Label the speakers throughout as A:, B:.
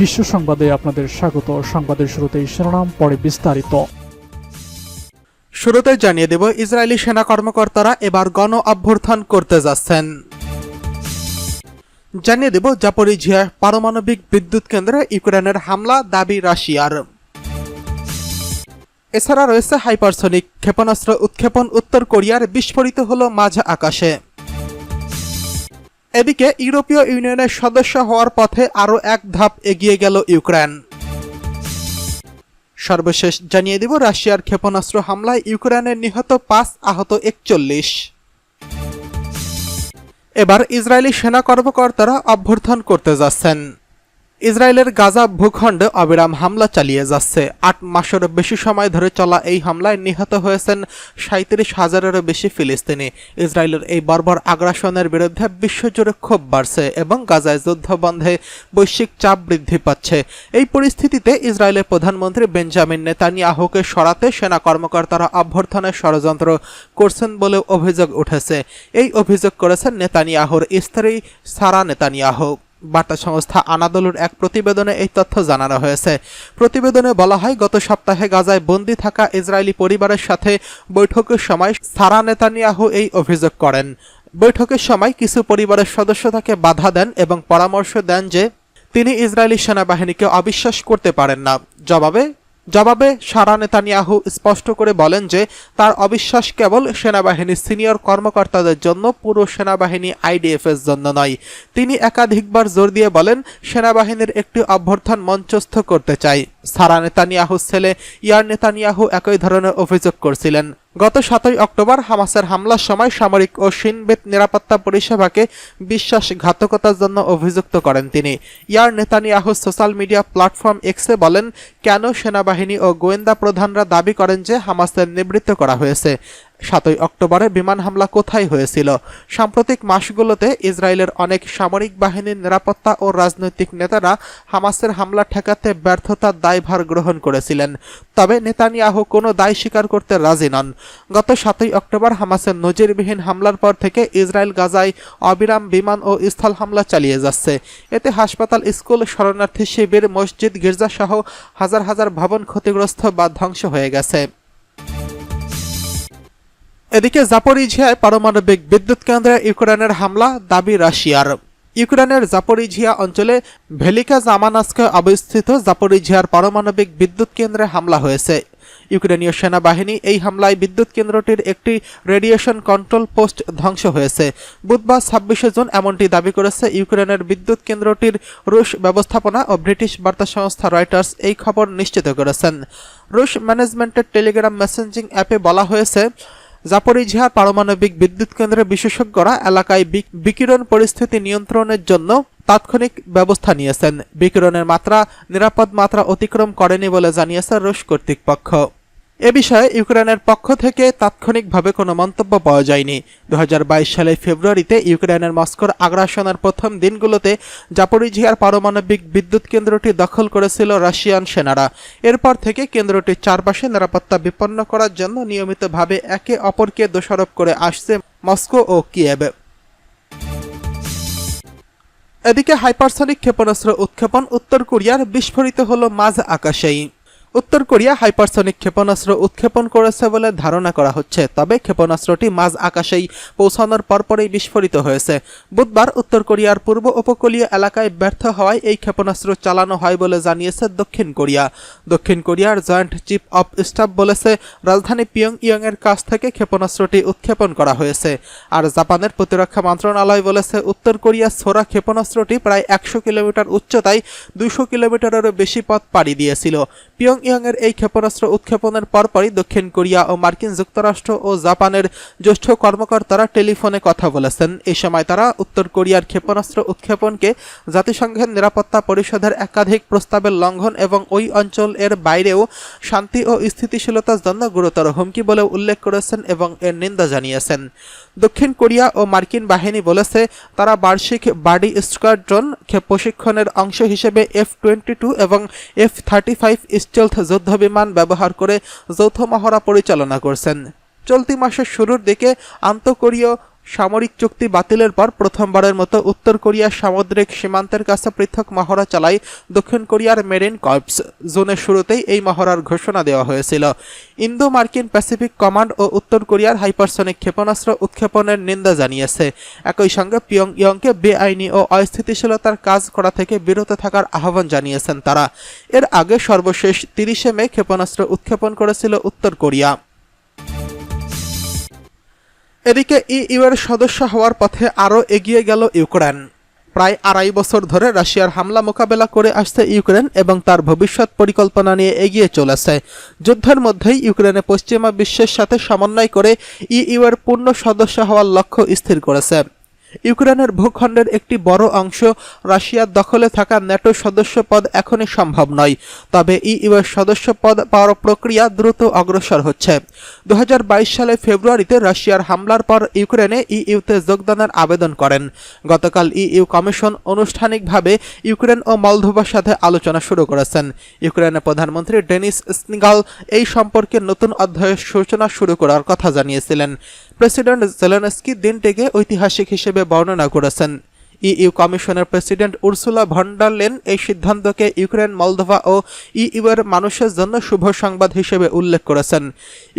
A: বিশ্ব সংবাদে আপনাদের স্বাগত। সংবাদের শুরুতেই শিরোনাম, পরে বিস্তারিত।
B: শুরুতে জানিয়ে দেব, ইসরায়েলি সেনা কর্মকর্তারা এবার গণ অভ্যর্থন করতে যাচ্ছেন। জানিয়ে দেব জাপরিঝিয়া পারমাণবিক বিদ্যুৎ কেন্দ্রে ইউক্রেনের হামলা, দাবি রাশিয়ার। এছাড়া রয়েছে হাইপারসনিক ক্ষেপণাস্ত্র উৎক্ষেপণ উত্তর কোরিয়ার বিস্ফোরিত হল মাঝ আকাশে। এদিকে ইউরোপীয় ইউনিয়নের সদস্য হওয়ার পথে আরও এক ধাপ এগিয়ে গেল ইউক্রেন। সর্বশেষ জানিয়ে দিব, রাশিয়ার ক্ষেপণাস্ত্র হামলায় ইউক্রেনের নিহত পাঁচ আহত একচল্লিশ। এবার ইসরায়েলি সেনা কর্মকর্তারা অভ্যর্থন করতে যাচ্ছেন। ইসরায়েলের গাজা ভূখণ্ডে অবিরাম হামলা চালিয়ে যাচ্ছে। আট মাসেরও বেশি সময় ধরে চলা এই হামলায় নিহত হয়েছেন সাঁত্রিশ হাজারেরও বেশি ফিলিস্তিনি। ইসরায়েলের এই বর্বর আগ্রাসনের বিরুদ্ধে বিশ্বজুড়ে ক্ষোভ বাড়ছে এবং গাজায় যুদ্ধ বন্ধে বৈশ্বিক চাপ বৃদ্ধি পাচ্ছে। এই পরিস্থিতিতে ইসরায়েলের প্রধানমন্ত্রী বেঞ্জামিন নেতানিয়াহুকে সরাতে সেনা কর্মকর্তারা অভ্যর্থনের ষড়যন্ত্র করছেন বলে অভিযোগ উঠেছে। এই অভিযোগ করেছেন নেতানিয়াহুর স্ত্রী সারা নেতানিয়াহু। বার্তা সংস্থা আনাদলুর এক প্রতিবেদনে এই তথ্য জানানো হয়েছে। প্রতিবেদনে বলা হয়, গত সপ্তাহে গাজায় বন্দী থাকা ইসরায়েলি পরিবারের সাথে বৈঠকের সময় সারা নেতানিয়াহু এই অভিযোগ করেন। বৈঠকের সময় কিছু পরিবারের সদস্য তাকে বাধা দেন এবং পরামর্শ দেন যে তিনি ইসরায়েলি সেনাবাহিনীকে অবিশ্বাস করতে পারেন না। জবাবে জবাবে সারা নেতানিয়াহু স্পষ্ট করে বলেন যে, তার অবিশ্বাস কেবল সেনাবাহিনীর সিনিয়র কর্মকর্তাদের জন্য, পুরো সেনাবাহিনী আইডিএফের জন্য নয়। তিনি একাধিকবার জোর দিয়ে বলেন, সেনাবাহিনীর একটি অভ্যর্থন মঞ্চস্থ করতে চাই। সারা নেতানিয়াহুর ছেলে ইয়ার নেতানিয়াহু একই ধরনের অভিযোগ করছিলেন। গত সাতই অক্টোবর হামাসের হামলার সময় সামরিক ও সিনবেত নিরাপত্তা পরিষেবাকে বিশ্বাসঘাতকতার জন্য অভিযুক্ত করেন তিনি। Yair Netanyahu social media platform এক্সে বলেন, কেন সেনাবাহিনী ও গোয়েন্দা প্রধানরা দাবি করেন যে হামাসের নিবৃত্ত করা হয়েছে? সাতই অক্টোবরে বিমান হামলা কোথায় হয়েছিল? সাম্প্রতিক মাসগুলোতে ইসরায়েলের অনেক সামরিক বাহিনীর নিরাপত্তা ও রাজনৈতিক নেতারা হামাসের হামলা ঠেকাতে ব্যর্থতার দায়ভার গ্রহণ করেছিলেন। তবে নেতানিয়াহু কোনো দায় স্বীকার করতে রাজি নন। গত সাতই অক্টোবর হামাসের নজিরবিহীন হামলার পর থেকে ইসরায়েল গাজায় অবিরাম বিমান ও স্থল হামলা চালিয়ে যাচ্ছে। এতে হাসপাতাল, স্কুল, শরণার্থী শিবির, মসজিদ, গির্জাসহ হাজার হাজার ভবন ক্ষতিগ্রস্ত বা ধ্বংস হয়ে গেছে। এদিকে জাপরিঝিয়ায় পারমাণবিক বিদ্যুৎ কেন্দ্রে ইউক্রেনের হামলা, দাবি রাশিয়ার। ইউক্রেনের জাপরিঝিয়া অঞ্চলে ভেলিকা জামানাস্কে অবস্থিত জাপরিঝিয়ার পারমাণবিক বিদ্যুৎ কেন্দ্রে হামলা হয়েছে। ইউক্রেনীয় সেনাবাহিনী এই হামলায় বিদ্যুৎ কেন্দ্রটির একটি রেডিয়েশন কন্ট্রোল পোস্ট ধ্বংস হয়েছে। বুধবার ছাব্বিশে জুন এমনটি দাবি করেছে ইউক্রেনের বিদ্যুৎ কেন্দ্রটির রুশ ব্যবস্থাপনা ও ব্রিটিশ বার্তা সংস্থা রয়টার্স এই খবর নিশ্চিত করেছেন। রুশ ম্যানেজমেন্টের টেলিগ্রাম মেসেঞ্জিং অ্যাপে বলা হয়েছে জাপরিঝিয়ার পারমাণবিক বিদ্যুৎ কেন্দ্রের বিশেষজ্ঞরা এলাকায় বিকিরণ পরিস্থিতি নিয়ন্ত্রণের জন্য তাৎক্ষণিক ব্যবস্থা নিয়েছেন। বিকিরণের মাত্রা, নিরাপদ মাত্রা অতিক্রম করেনি বলে জানিয়েছে রুশ কর্তৃপক্ষ। এ বিষয়ে ইউক্রেনের পক্ষ থেকে তাৎক্ষণিকভাবে কোনো মন্তব্য পাওয়া যায়নি। দু হাজার বাইশ সালের ফেব্রুয়ারিতে ইউক্রেনের মস্কোর আগ্রাসনের প্রথম দিনগুলোতে জাপরিঝিয়ার পারমাণবিক বিদ্যুৎ কেন্দ্রটি দখল করেছিল রাশিয়ান সেনারা। এরপর থেকে কেন্দ্রটির চারপাশে নিরাপত্তা বিপন্ন করার জন্য নিয়মিতভাবে একে অপরকে দোষারোপ করে আসছে মস্কো ও কিয়েভ। এদিকে হাইপারসনিক ক্ষেপণাস্ত্র উৎক্ষেপণ উত্তর কোরিয়ার বিস্ফোরিত হল মাঝ আকাশেই। উত্তর কোরিয়া হাইপারসনিক ক্ষেপণাস্ত্র উৎক্ষেপণ করেছে বলে ধারণা করা হচ্ছে। তবে ক্ষেপণাস্ত্রটি মাঝ আকাশেই পৌঁছানোর পরপরই বিস্ফোরিত হয়েছে। বুধবার উত্তর কোরিয়ার পূর্ব উপকূলীয় এলাকায় ব্যর্থ হওয়ায় এই ক্ষেপণাস্ত্র চালানো হয় বলে জানিয়েছে দক্ষিণ কোরিয়া। দক্ষিণ কোরিয়ার জয়েন্ট চিফ অব স্টাফ বলেছে, রাজধানী পিয়ং ইয়ং এর কাছ থেকে ক্ষেপণাস্ত্রটি উৎক্ষেপণ করা হয়েছে। আর জাপানের প্রতিরক্ষা মন্ত্রণালয় বলেছে, উত্তর কোরিয়ার ছোড়া ক্ষেপণাস্ত্রটি প্রায় একশো কিলোমিটার উচ্চতায় দুশো কিলোমিটারেরও বেশি পথ পাড়ি দিয়েছিল। পিয়ং এর এই ক্ষেপণাস্ত্র উৎক্ষেপণের পরপরই দক্ষিণ কোরিয়া ও মার্কিন যুক্তরাষ্ট্র ও জাপানের জ্যেষ্ঠ কর্মকর্তারা টেলিফোনে কথা বলেছেন। এই সময় তারা উত্তর কোরিয়ার ক্ষেপণাস্ত্র উৎক্ষেপণকে জাতিসংঘের নিরাপত্তা পরিষদের একাধিক প্রস্তাবের লঙ্ঘন এবং ওই অঞ্চল এর বাইরেও শান্তি ও স্থিতিশীলতার জন্য গুরুতর হুমকি বলে উল্লেখ করেছেন এবং এর নিন্দা জানিয়েছেন। দক্ষিণ কোরিয়া ও মার্কিন বাহিনী বলেছে, তারা বার্ষিক বাডি স্কোয়াড্রন প্রশিক্ষণের অংশ হিসেবে এফ টোয়েন্টি টু এবং এফ থার্টি ফাইভ স্টেলথ যুদ্ধবিমান ব্যবহার করে যৌথ মহড়া পরিচালনা করছেন। চলতি মাসের শুরুর দিকে আন্তঃকোরীয় সামরিক চুক্তি বাতিলের পর প্রথমবারের মতো উত্তর কোরিয়ার সামুদ্রিক সীমান্তের কাছে পৃথক মহড়া চালায় দক্ষিণ কোরিয়ার মেরিন কর্পস। জুনের শুরুতেই এই মহড়ার ঘোষণা দেওয়া হয়েছিল। ইন্দো মার্কিন প্যাসিফিক কমান্ড ও উত্তর কোরিয়ার হাইপারসনিক ক্ষেপণাস্ত্র উৎক্ষেপণের নিন্দা জানিয়েছে। একই সঙ্গে পিয়ং ইয়ংকে বেআইনি ও অস্থিতিশীলতার কাজ করা থেকে বিরত থাকার আহ্বান জানিয়েছেন তারা। এর আগে সর্বশেষ তিরিশে মে ক্ষেপণাস্ত্র উৎক্ষেপণ করেছিল উত্তর কোরিয়া। এদিকে ইইউ এর সদস্য হওয়ার পথে আরও এগিয়ে গেল ইউক্রেন। প্রায় আড়াই বছর ধরে রাশিয়ার হামলা মোকাবেলা করে আসছে ইউক্রেন এবং তার ভবিষ্যৎ পরিকল্পনা নিয়ে এগিয়ে চলেছে। যুদ্ধের মধ্যেই ইউক্রেনে পশ্চিমা বিশ্বের সাথে সমন্বয় করে ইইউ এর পূর্ণ সদস্য হওয়ার লক্ষ্য স্থির করেছে। ইউক্রেনের ভূখণ্ডের একটি বড় অংশ রাশিয়ার দখলে থাকা ন্যাটো সদস্য পদ এখনই সম্ভব নয়। তবে ইইউ এর সদস্য পদ পাওয়ার প্রক্রিয়া দ্রুত অগ্রসর হচ্ছে। দুহাজার বাইশ সালে ফেব্রুয়ারিতে রাশিয়ার হামলার পর ইউক্রেনে ইইউতে যোগদানের আবেদন করেন। গতকাল ইইউ কমিশন আনুষ্ঠানিকভাবে ইউক্রেন ও মলদোভার সাথে আলোচনা শুরু করেছেন। ইউক্রেনের প্রধানমন্ত্রী ডেনিস স্নিগাল এই সম্পর্কে নতুন অধ্যায়ের সূচনা শুরু করার কথা জানিয়েছিলেন। প্রেসিডেন্ট জেলেনস্কি দিনটিকে ঐতিহাসিক হিসেবে বর্ণনা করেছেন। ইইউ কমিশনের প্রেসিডেন্ট উর্সুলা ভন্ডারলেন এই সিদ্ধান্তকে ইউক্রেন, মলদোভা ও ইইউ এর মানুষের জন্য শুভ সংবাদ হিসেবে উল্লেখ করেছেন।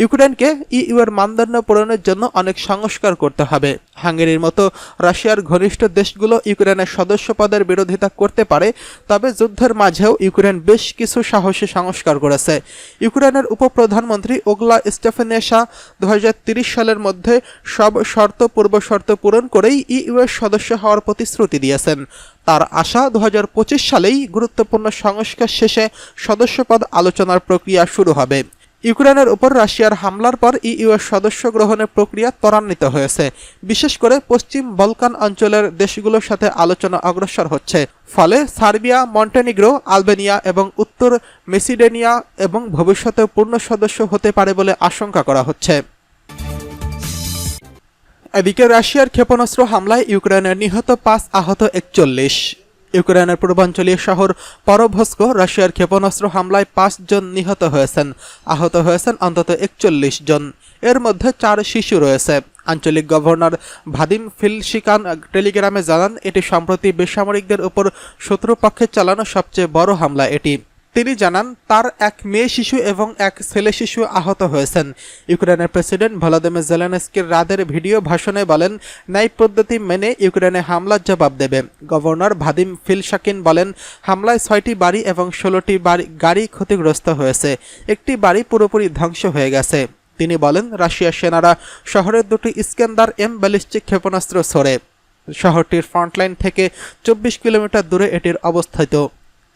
B: ইউক্রেনকে ইইউ এর মানদণ্ড পূরণের জন্য অনেক সংস্কার করতে হবে। হাঙ্গেরির মতো রাশিয়ার ঘনিষ্ঠ দেশগুলো ইউক্রেনের সদস্য পদের বিরোধিতা করতে পারে, তবে যুদ্ধের মাঝেও ইউক্রেন বেশ কিছু সাহসী সংস্কার করেছে। ইউক্রেনের উপপ্রধানমন্ত্রী ওগলা স্টেফেনেশা দু সালের মধ্যে সব শর্ত, পূর্ব শর্ত পূরণ করেই ইইউ এর সদস্য হওয়ার প্রতিশ্রুতি দিয়েছেন। তার আশা দু হাজার পঁচিশ সালেই গুরুত্বপূর্ণ সংস্কার শেষে সদস্যপদ আলোচনার প্রক্রিয়া শুরু হবে। ইউক্রেনের উপর রাশিয়ার হামলার পর ইইউ এর সদস্য গ্রহণের প্রক্রিয়া ত্বরান্বিত হয়েছে। বিশেষ করে পশ্চিম বলকান অঞ্চলের দেশগুলোর সাথে আলোচনা অগ্রসর হচ্ছে। ফলে সার্বিয়া, মন্টেনিগ্রো, আলবেনিয়া এবং উত্তর মেসিডেনিয়া এবং ভবিষ্যতে পূর্ণ সদস্য হতে পারে বলে আশঙ্কা করা হচ্ছে। এদিকে রাশিয়ার ক্ষেপণাস্ত্র হামলায় ইউক্রেনের নিহত পাঁচ আহত একচল্লিশ। ইউক্রেনের পূর্বাঞ্চলীয় শহর পরভস্ক, রাশিয়ার ক্ষেপণাস্ত্র হামলায় পাঁচজন নিহত হয়েছেন। আহত হয়েছেন অন্তত একচল্লিশ জন। এর মধ্যে চার শিশু রয়েছে। আঞ্চলিক গভর্নর ভাদিম ফিলশিকান টেলিগ্রামে জানান, এটি সম্প্রতি বেসামরিকদের উপর শত্রুপক্ষে চালানো সবচেয়ে বড় হামলা এটি। তিনি জানান, তার এক মেয়ে শিশু এবং এক ছেলে শিশু আহত হয়েছেন। ইউক্রেনের প্রেসিডেন্ট ভলাদিমির জেলেনস্কির রাদের ভিডিও ভাষণে বলেন, ন্যায় পদ্ধতি মেনে ইউক্রেনে হামলার জবাব দেবে। গভর্নর ভাদিম ফিলশাকিন বলেন, হামলায় ছয়টি বাড়ি এবং ষোলোটি বাড়ি গাড়ি ক্ষতিগ্রস্ত হয়েছে। একটি বাড়ি পুরোপুরি ধ্বংস হয়ে গেছে। তিনি বলেন, রাশিয়ার সেনারা শহরের দুটি ইস্কেন্দার এম ব্যালিস্টিক ক্ষেপণাস্ত্র ছড়ে। শহরটির ফ্রন্টলাইন থেকে চব্বিশ কিলোমিটার দূরে এটির অবস্থিত।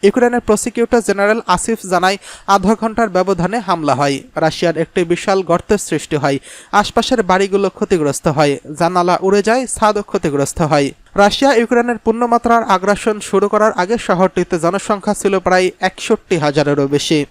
B: ইউক্রেনের প্রসিকিউটর জেনারেল আসিফ জানায় আধা ঘণ্টার ব্যবধানে হামলা হয়। রাশিয়ার একটি বিশাল গর্তের সৃষ্টি হয়। আশপাশের বাড়িগুলো ক্ষতিগ্রস্ত হয়। জানালা উড়ে যায়, ছাদও ক্ষতিগ্রস্ত হয়। রাশিয়া ইউক্রেনের পূর্ণমাত্রার আগ্রাসন শুরু করার আগে শহরটিতে জনসংখ্যা ছিল প্রায় একষট্টি হাজারেরও বেশি।